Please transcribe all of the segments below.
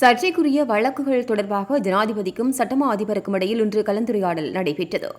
சர்ச்சைக்குரிய வழக்குகள் தொடர்பாக ஜனாதிபதிக்கும் சட்டமா அதிபருக்கும் இடையில் இன்று கலந்துரையாடல் நடைபெற்றது.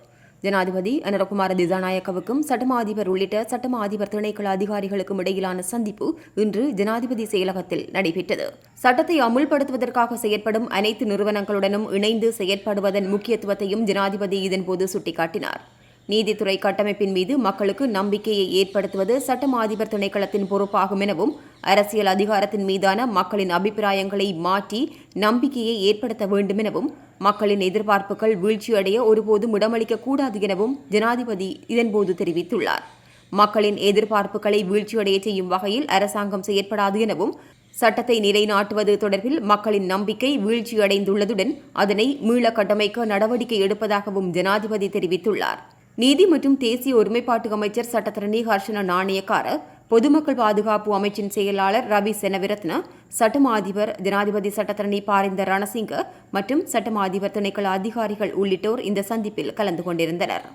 ஜனாதிபதி அனரகுமார திசாநாயக்கவுக்கும் சட்டமா அதிபர் உள்ளிட்ட சட்டமா அதிபர் திணைக்கள அதிகாரிகளுக்கும் இடையிலான சந்திப்பு இன்று ஜனாதிபதி செயலகத்தில் நடைபெற்றது. சட்டத்தை அமுல்படுத்துவதற்காக செயற்படும் அனைத்து நிறுவனங்களுடனும் இணைந்து செயற்படுவதன் முக்கியத்துவத்தையும் ஜனாதிபதி இதன்போது சுட்டிக்காட்டினார். நீதித்துறை கட்டமைப்பின் மீது மக்களுக்கு நம்பிக்கையை ஏற்படுத்துவது சட்டம் அதிபர் திணைக்களத்தின் பொறுப்பாகும் எனவும் அரசியல் அதிகாரத்தின் மீதான மக்களின் அபிப்பிராயங்களை மாற்றி நம்பிக்கையை ஏற்படுத்த வேண்டும் எனவும் மக்களின் எதிர்பார்ப்புகள் வீழ்ச்சியடைய ஒருபோதும் இடமளிக்க கூடாது எனவும் ஜனாதிபதி இதன்போது தெரிவித்துள்ளார். மக்களின் எதிர்பார்ப்புகளை வீழ்ச்சியடைய செய்யும் வகையில் அரசாங்கம் செயற்படாது எனவும் சட்டத்தை நிலைநாட்டுவது தொடர்பில் மக்களின் நம்பிக்கை வீழ்ச்சியடைந்துள்ளதுடன் அதனை மீள கட்டமைக்க நடவடிக்கை எடுப்பதாகவும் ஜனாதிபதி தெரிவித்துள்ளார். நீதி மற்றும் தேசிய ஒருமைப்பாட்டு அமைச்சர் சட்டத்தரணி ஹர்ஷன நாணயக்கார பொதுமக்கள் பாதுகாப்பு அமைச்சின் செயலாளர் ரவி செனவிரத்ன சட்டமாதிபர் ஜனாதிபதி சட்டத்தரணி பாரிந்த ரணசிங்க மற்றும் சட்டமாதிபர் அதிபர் திணைக்கள அதிகாரிகள் உள்ளிட்டோர் இந்த சந்திப்பில் கலந்து கொண்டிருந்தனர்.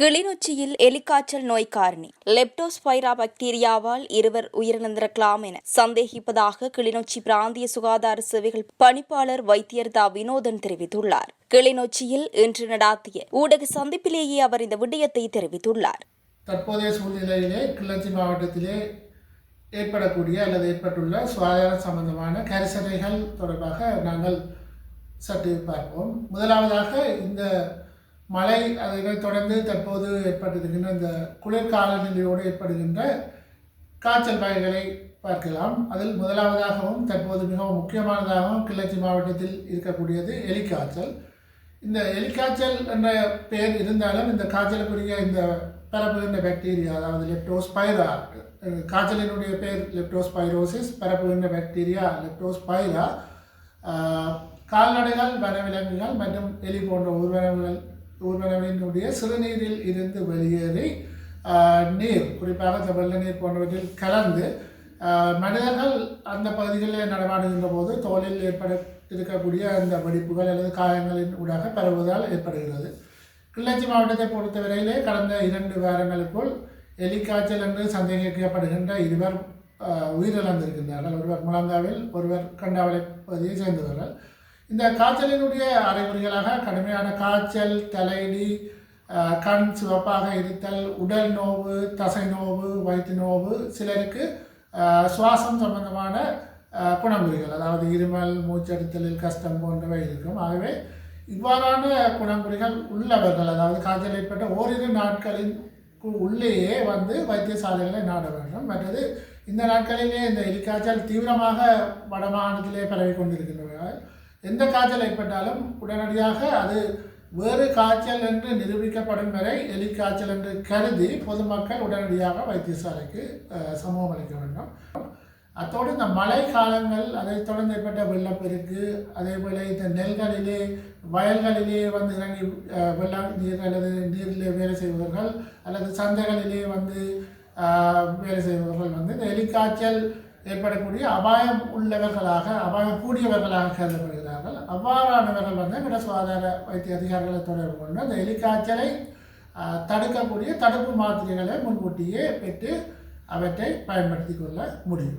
கிளிநொச்சியில் எலிக்காய்ச்சல் நோய் காரணி லெப்டோஸ்பைரா பாக்டீரியாவால் இருவர் உயிரிழந்திருக்கலாம் என சந்தேகிப்பதாக கிளிநொச்சி பிராந்திய சுகாதார சேவைகள் பணிப்பாளர் வைத்தியர் தா வினோதன் தெரிவித்துள்ளார். கிளிநொச்சியில் இன்று நடாத்திய ஊடக சந்திப்பிலேயே அவர் இந்த விடயத்தை தெரிவித்துள்ளார். தற்போதைய சூழ்நிலையிலே கிளிநொச்சி மாவட்டத்திலே ஏற்படக்கூடிய அல்லது ஏற்பட்டுள்ள சுகாதார சம்பந்தமான கரிசனைகள் தொடர்பாக நாங்கள் சற்று பார்ப்போம். முதலாவதாக இந்த மழை அதைத் தொடர்ந்து தற்போது ஏற்படுகின்ற இந்த குளிர்கால நிலையோடு ஏற்படுகின்ற காய்ச்சல் வகைகளை பார்க்கலாம். அதில் முதலாவதாகவும் தற்போது மிகவும் முக்கியமானதாகவும் கிளர்ச்சி மாவட்டத்தில் இருக்கக்கூடியது எலிக்காய்ச்சல். இந்த எலிக்காய்ச்சல் என்ற பெயர் இருந்தாலும் இந்த காய்ச்சலுக்குரிய இந்த பரப்புகின்ற பாக்டீரியா அதாவது லெப்டோஸ்பைரா காய்ச்சலினுடைய பேர் லெப்டோஸ்பைரோசிஸ் பரப்புகின்ற பாக்டீரியா லெப்டோஸ்பைரா கால்நடைகள் வனவிலங்குகள் மற்றும் எலி போன்ற ஊர்வனங்கள் ஊர்வலவினுடைய சிறுநீரில் இருந்து வெளியேறி நீர் குறிப்பாக இந்த வெள்ள நீர் போன்றவற்றில் கலந்து மனிதர்கள் அந்த பகுதிகளில் நடமாடுகின்ற போது தோலில் ஏற்பட இருக்கக்கூடிய அந்த வெடிப்புகள் அல்லது காயங்களின் ஊடாக பரவுவதால் ஏற்படுகிறது. கிள்ளச்சி மாவட்டத்தை பொறுத்தவரையிலே கடந்த இரண்டு வாரங்களுக்குள் எலிக்காய்ச்சல் என்று சந்தேகிக்கப்படுகின்ற இருவர் உயிரிழந்திருக்கின்றார்கள். ஒருவர் முழங்காவில் ஒருவர் கண்டாவளை பகுதியை சேர்ந்தவர்கள். இந்த காய்ச்சலினுடைய அறிகுறிகளாக கடுமையான காய்ச்சல் தலையிடி கண் சிவப்பாக இருத்தல் உடல் நோவு தசை நோவு வயிற்று நோவு சிலருக்கு சுவாசம் சம்பந்தமான குணங்குறிகள் அதாவது இருமல் மூச்செடுத்தலில் கஷ்டம் போன்றவை இருக்கும். ஆகவே இவ்வாறான குணங்குறிகள் உள்ளவர்கள் அதாவது காய்ச்சல் ஏற்பட்ட ஓரிரு நாட்களின் உள்ளேயே வந்து வைத்தியசாலைகளை நாட வேண்டும். மற்றது இந்த நாட்களிலே இந்த எலிக்காய்ச்சல் தீவிரமாக வடமாகாணத்திலே பரவி கொண்டிருக்கின்றன. எந்த காய்ச்சல் ஏற்பட்டாலும் உடனடியாக அது வேறு காய்ச்சல் என்று நிரூபிக்கப்படும் வரை எலிக்காய்ச்சல் என்று கருதி பொதுமக்கள் உடனடியாக வைத்தியசாலைக்கு சமூகம் அளிக்க வேண்டும். அத்தோடு இந்த மழை காலங்கள் அதைத் தொடர்ந்து ஏற்பட்ட வெள்ளப்பெருக்கு அதே போல் இந்த நெல்களிலே வயல்களிலே வந்து இறங்கி வெள்ளம் வெள்ள நீர் அல்லது நீரிலே வேலை செய்பவர்கள் அல்லது சந்தைகளிலே வந்து வேலை செய்பவர்கள் வந்து இந்த எலிக்காய்ச்சல் ஏற்படக்கூடிய அபாயம் உள்ளவர்களாக அபாயம் கூடியவர்களாக கருதப்படுகிறது அவ்வாறானவர்கள் வந்து எங்களோட சுகாதார வைத்திய அதிகாரிகளை தொடர்பு கொண்டு அந்த எலிக்காய்ச்சலை தடுக்கக்கூடிய தடுப்பு மாத்திரைகளை முன்கூட்டியே பெற்று அவற்றை பயன்படுத்தி கொள்ள முடியும்.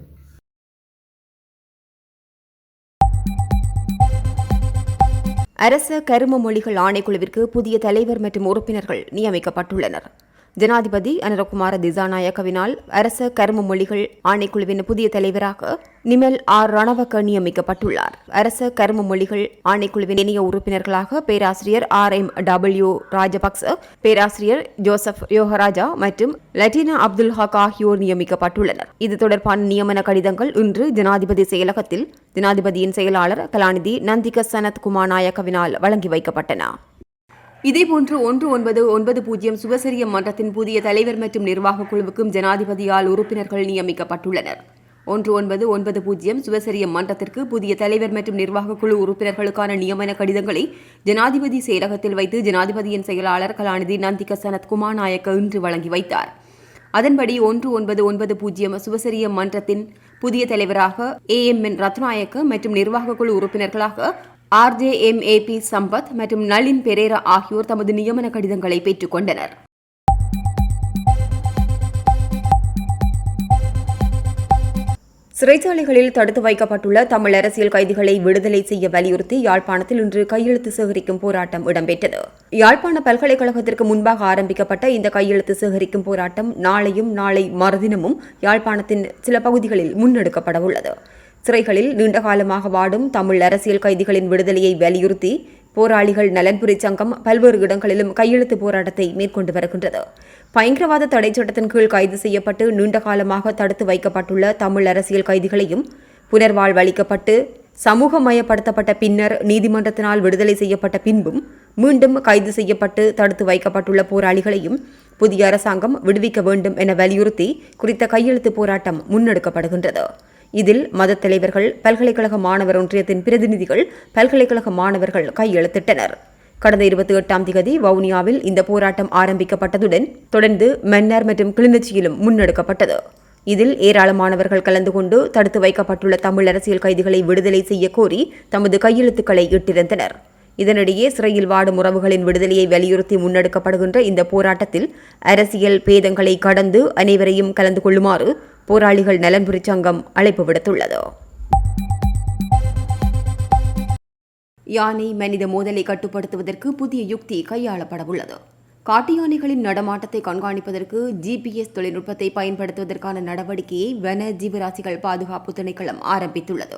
அரச கரும மொழிகள் ஆணைக்குழுவிற்கு புதிய தலைவர் மற்றும் உறுப்பினர்கள் நியமிக்கப்பட்டுள்ளனர். ஜனாதிபதி அனரகுமார திசாநாயக்கவினால் அரச கரும மொழிகள் ஆணைக்குழுவின் புதிய தலைவராக நிமல் ஆர் ரணவக்க நியமிக்கப்பட்டுள்ளார். அரச கரும மொழிகள் ஆணைக்குழுவின் இணைய உறுப்பினர்களாக பேராசிரியர் ஆர் எம் டபிள்யூ ராஜபக்ச பேராசிரியர் ஜோசப் யோகராஜா மற்றும் லட்டினா அப்துல் ஹக் ஆகியோர் நியமிக்கப்பட்டுள்ளனர். இது தொடர்பான நியமன கடிதங்கள் இன்று ஜனாதிபதி செயலகத்தில் ஜனாதிபதியின் செயலாளர் கலாநிதி நந்திக சனத் குமார் நாயக்கவினால் வழங்கி வைக்கப்பட்டன. இதேபோன்று ஒன்று ஒன்பது ஒன்பது பூஜ்ஜியம் சுபசிரிய மன்றத்தின் புதிய தலைவர் மற்றும் நிர்வாகக் குழுவுக்கும் ஜனாதிபதியால் உறுப்பினர்கள் நியமிக்கப்பட்டுள்ளனர். ஒன்று ஒன்பது ஒன்பது பூஜ்ஜியம் சுபசிரிய மன்றத்திற்கு புதிய தலைவர் மற்றும் நிர்வாகக் குழு உறுப்பினர்களுக்கான நியமன கடிதங்களை ஜனாதிபதி செயலகத்தில் வைத்து ஜனாதிபதியின் செயலாளர் கலாநிதி நந்திக சனத் குமார் நாயக்க இன்று வழங்கி வைத்தார். அதன்படி ஒன்று ஒன்பது ஒன்பது பூஜ்ஜியம் சுபசரிய மன்றத்தின் புதிய தலைவராக ஏ எம் என் ரத்நாயக்க மற்றும் நிர்வாகக் குழு உறுப்பினர்களாக ஆர்ஜேஎம்ஏபி சம்பத் மற்றும் நளின் பெரேரா ஆகியோர் தமது நியமன கடிதங்களை பெற்றுக் கொண்டனர். சிறைச்சாலைகளில் தடுத்து வைக்கப்பட்டுள்ள தமிழ் அரசியல் கைதிகளை விடுதலை செய்ய வலியுறுத்தி யாழ்ப்பாணத்தில் இன்று கையெழுத்து சேகரிக்கும் போராட்டம் இடம்பெற்றது. யாழ்ப்பாண பல்கலைக்கழகத்திற்கு முன்பாக ஆரம்பிக்கப்பட்ட இந்த கையெழுத்து சேகரிக்கும் போராட்டம் நாளையும் நாளை மறுதினமும் யாழ்ப்பாணத்தின் சில பகுதிகளில் முன்னெடுக்கப்பட உள்ளது சிறைகளில் நீண்டகாலமாக வாடும் தமிழ் அரசியல் கைதிகளின் விடுதலையை வலியுறுத்தி போராளிகள் நலன்புரி சங்கம் பல்வேறு இடங்களிலும் கையெழுத்து போராட்டத்தை மேற்கொண்டு வருகின்றது. பயங்கரவாத தடை சட்டத்தின் கீழ் கைது செய்யப்பட்டு நீண்ட காலமாக தடுத்து வைக்கப்பட்டுள்ள தமிழ் அரசியல் கைதிகளையும் புனர்வாழ்வளிக்கப்பட்டு சமூகமயப்படுத்தப்பட்ட பின்னர் நீதிமன்றத்தினால் விடுதலை செய்யப்பட்ட பின்பும் மீண்டும் கைது செய்யப்பட்டு தடுத்து வைக்கப்பட்டுள்ள போராளிகளையும் புதிய அரசாங்கம் விடுவிக்க வேண்டும் என வலியுறுத்தி குறித்த கையெழுத்து போராட்டம் முன்னெடுக்கப்படுகின்றது. இதில் மதத் தலைவர்கள் பல்கலைக்கழக மாணவர் ஒன்றியத்தின் பிரதிநிதிகள் பல்கலைக்கழக மாணவர்கள் கையெழுத்திட்டனர். கடந்த இருபத்தி எட்டாம் திகதி வவுனியாவில் இந்த போராட்டம் ஆரம்பிக்கப்பட்டதுடன் தொடர்ந்து மன்னார் மற்றும் கிளிநொச்சியிலும் முன்னெடுக்கப்பட்டது. இதில் ஏராளமானவர்கள் கலந்து கொண்டு தடுத்து வைக்கப்பட்டுள்ள தமிழ் அரசியல் கைதிகளை விடுதலை செய்ய கோரி தமது கையெழுத்துக்களை இட்டிருந்தனர். இதனிடையே சிறையில் வாடும் உறவுகளின் விடுதலையை வலியுறுத்தி முன்னெடுக்கப்படுகின்ற இந்த போராட்டத்தில் அரசியல் பேதங்களை கடந்து அனைவரையும் கலந்து கொள்ளுமாறு போராளிகள் நலன்புரி சங்கம் அழைப்பு விடுத்துள்ளது. யானை மனித மோதலை கட்டுப்படுத்துவதற்கு புதிய யுக்தி கையாளப்படவுள்ளது. காட்டு யானைகளின் நடமாட்டத்தை கண்காணிப்பதற்கு ஜிபிஎஸ் தொழில்நுட்பத்தை பயன்படுத்துவதற்கான நடவடிக்கையை வன ஜீவராசிகள் பாதுகாப்பு திணைக்களம் ஆரம்பித்துள்ளது.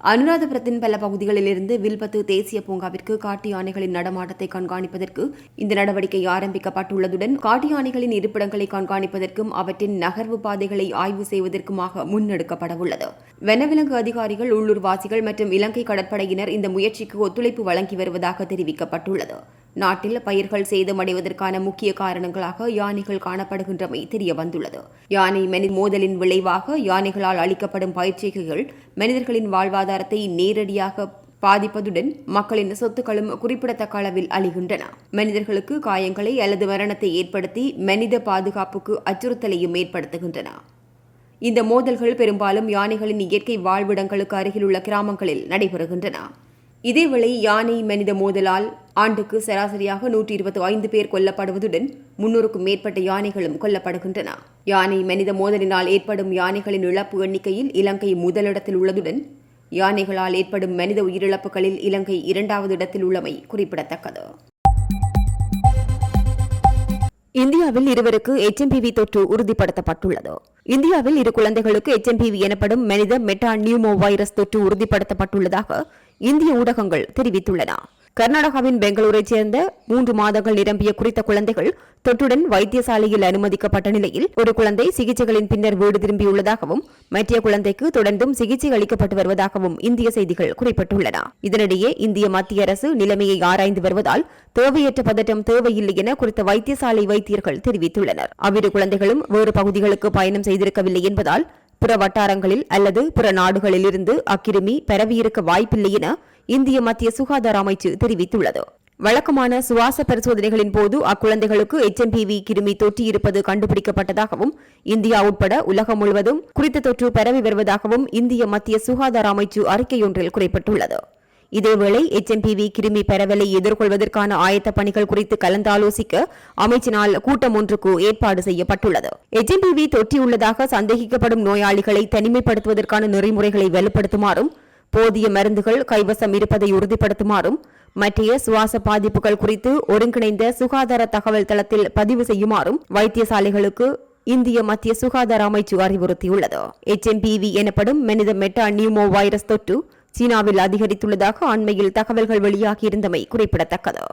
அனுராதபுரத்தின் பல பகுதிகளிலிருந்து வில்பத்து தேசிய பூங்காவிற்கு காட்டு யானைகளின் நடமாட்டத்தை கண்காணிப்பதற்கு இந்த நடவடிக்கை ஆரம்பிக்கப்பட்டுள்ளதுடன் காட்டு யானைகளின் இருப்பிடங்களை கண்காணிப்பதற்கும் அவற்றின் நகர்வு பாதைகளை ஆய்வு செய்வதற்குமாக முன்னெடுக்கப்படவுள்ளது. வனவிலங்கு அதிகாரிகள் உள்ளூர்வாசிகள் மற்றும் இலங்கை கடற்படையினர் இந்த முயற்சிக்கு ஒத்துழைப்பு வழங்கி வருவதாக தெரிவிக்கப்பட்டுள்ளது. நாட்டில் பயிர்கள் சேதமடைவதற்கான முக்கிய காரணங்களாக யானைகள் காணப்படுகின்றமை தெரிய வந்துள்ளது யானை மனித மோதலின் விளைவாக யானைகளால் அளிக்கப்படும் பயிற்சிகைகள் மனிதர்களின் வாழ்வாதாரத்தை நேரடியாக பாதிப்பதுடன் மக்களின் சொத்துக்களும் குறிப்பிடத்தக்க அளவில் அழிகின்றன. மனிதர்களுக்கு காயங்களை அல்லது மரணத்தை ஏற்படுத்தி மனித பாதுகாப்புக்கு அச்சுறுத்தலையும் ஏற்படுத்துகின்றன. இந்த மோதல்கள் பெரும்பாலும் யானைகளின் இயற்கை வாழ்விடங்களுக்கு அருகிலுள்ள கிராமங்களில் நடைபெறுகின்றன. இதேவேளை யானை மனித மோதலால் ஆண்டுக்கு சராசரியாக நூற்றி இருபத்தி ஐந்து பேர் கொல்லப்படுவதுடன் முன்னூறுக்கும் மேற்பட்ட யானைகளும் கொல்லப்படுகின்றன. யானை மனித மோதலினால் ஏற்படும் யானைகளின் இழப்பு எண்ணிக்கையில் இலங்கை முதலிடத்தில் உள்ளதுடன் யானைகளால் ஏற்படும் மனித உயிரிழப்புகளில் இலங்கை இரண்டாவது இடத்தில் உள்ளமை குறிப்பிடத்தக்கது. இந்தியாவில் இருவருக்கு எச்எம்பிவி தொற்று உறுதிப்படுத்தப்பட்டுள்ளது. இந்தியாவில் இரு குழந்தைகளுக்கு எச்எம்பிவி எனப்படும் மனித மெட்டா நியூமோ வைரஸ் தொற்று உறுதிப்படுத்தப்பட்டுள்ளதாக இந்திய ஊடகங்கள் தெரிவித்துள்ளன. கர்நாடகாவின் பெங்களூரைச் சேர்ந்த மூன்று மாதங்கள் நிரம்பிய குறித்த குழந்தைகள் தொற்றுடன் வைத்தியசாலையில் அனுமதிக்கப்பட்ட நிலையில் ஒரு குழந்தை சிகிச்சைகளின் பின்னர் வீடு திரும்பியுள்ளதாகவும் மற்ற குழந்தைக்கு தொடர்ந்தும் சிகிச்சை அளிக்கப்பட்டு வருவதாகவும் இந்திய செய்திகள் குறிப்பிட்டுள்ளன. இதனிடையே இந்திய மத்திய அரசு நிலைமையை ஆராய்ந்து வருவதால் தேவையற்ற பதட்டம் தேவையில்லை என குறித்த வைத்தியசாலை வைத்தியர்கள் தெரிவித்துள்ளனர். அவ்விரு குழந்தைகளும் வேறு பகுதிகளுக்கு பயணம் செய்திருக்கவில்லை என்பதால் பிற வட்டாரங்களில் அல்லது பிற நாடுகளிலிருந்து அக்கிருமி பரவியிருக்க வாய்ப்பில்லை என இந்திய மத்திய சுகாதார அமைச்சு தெரிவித்துள்ளது. வழக்கமான சுவாச பரிசோதனைகளின் போது அக்குழந்தைகளுக்கு எச்எம்பிவி கிருமி தொற்றி இருப்பது கண்டுபிடிக்கப்பட்டதாகவும் இந்தியா உட்பட உலகம் முழுவதும் குறித்த தொற்று பரவி வருவதாகவும் இந்திய மத்திய சுகாதார அமைச்சு அறிக்கையொன்றில் குறிப்பிட்டுள்ளது. இதேவேளை எச்எம்பிவி கிருமி பரவலை எதிர்கொள்வதற்கான ஆயத்த பணிகள் குறித்து கலந்தாலோசிக்க அமைச்சினால் கூட்டம் ஒன்றுக்கு ஏற்பாடு செய்யப்பட்டுள்ளது. எச்எம்பிவி தொற்றியுள்ளதாக சந்தேகிக்கப்படும் நோயாளிகளை தனிமைப்படுத்துவதற்கான நெறிமுறைகளை வலுப்படுத்துமாறும் போதிய மருந்துகள் கைவசம் இருப்பதை உறுதிப்படுத்துமாறும் மற்றைய சுவாச பாதிப்புகள் குறித்து ஒருங்கிணைந்த சுகாதார தகவல் தளத்தில் பதிவு செய்யுமாறும் வைத்தியசாலைகளுக்கு இந்திய மத்திய சுகாதார அமைச்சு அறிவுறுத்தியுள்ளது. எச்எம்பிவி எனப்படும் மனித மெட்டா நியூமோ வைரஸ் தொற்று சீனாவில் அதிகரித்துள்ளதாக அண்மையில் தகவல்கள் வெளியாகியிருந்தமை குறிப்பிடத்தக்கது.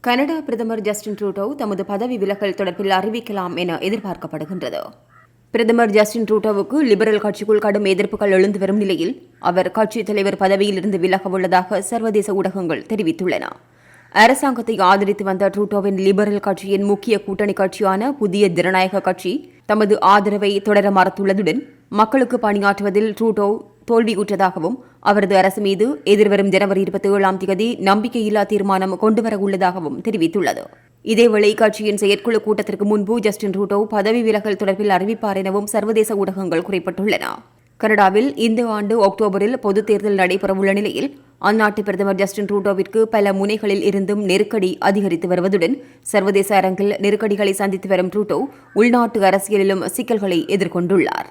கனடா பிரதமர் ஜஸ்டின் ட்ரூடோ தமது பதவி விலகல் தொடர்பில் அறிவிக்கலாம் என எதிர்பார்க்கப்படுகின்றது. பிரதமர் ஜஸ்டின் ட்ரூட்டோவுக்கு லிபரல் கட்சிக்குள் கடும் எதிர்ப்புகள் எழுந்து வரும் நிலையில் அவர் கட்சித் தலைவர் பதவியிலிருந்து விலக உள்ளதாக சர்வதேச ஊடகங்கள் தெரிவித்துள்ளன. அரசாங்கத்தை ஆதரித்து வந்த ட்ரூட்டோவின் லிபரல் கட்சியின் முக்கிய கூட்டணி கட்சியான புதிய ஜனநாயக கட்சி தமது ஆதரவை தொடர மறுத்துள்ளதுடன் மக்களுக்கு பணியாற்றுவதில் ட்ரூட்டோ தோல்வியுற்றதாகவும் அவரது அரசு மீது எதிர்வரும் ஜனவரி இருபத்தி ஏழாம் தேதி நம்பிக்கையில்லா தீர்மானம் கொண்டுவர உள்ளதாகவும் தெரிவித்துள்ளது. இதேவேளை கட்சியின் செயற்குழு கூட்டத்திற்கு முன்பு ஜஸ்டின் ரூட்டோ பதவி விலகல் தொடர்பில் அறிவிப்பார் எனவும் சர்வதேச ஊடகங்கள் குறிப்பிட்டுள்ளன. கனடாவில் இந்த ஆண்டு அக்டோபரில் பொதுத் தேர்தல் நடைபெறவுள்ள நிலையில் அந்நாட்டு பிரதமர் ஜஸ்டின் ரூட்டோவிற்கு பல முனைகளில் இருந்தும் நெருக்கடி அதிகரித்து வருவதுடன் சர்வதேச அரங்கில் நெருக்கடிகளை சந்தித்து வரும் ட்ரூடோ உள்நாட்டு அரசியலிலும் சிக்கல்களை எதிர்கொண்டுள்ளார்.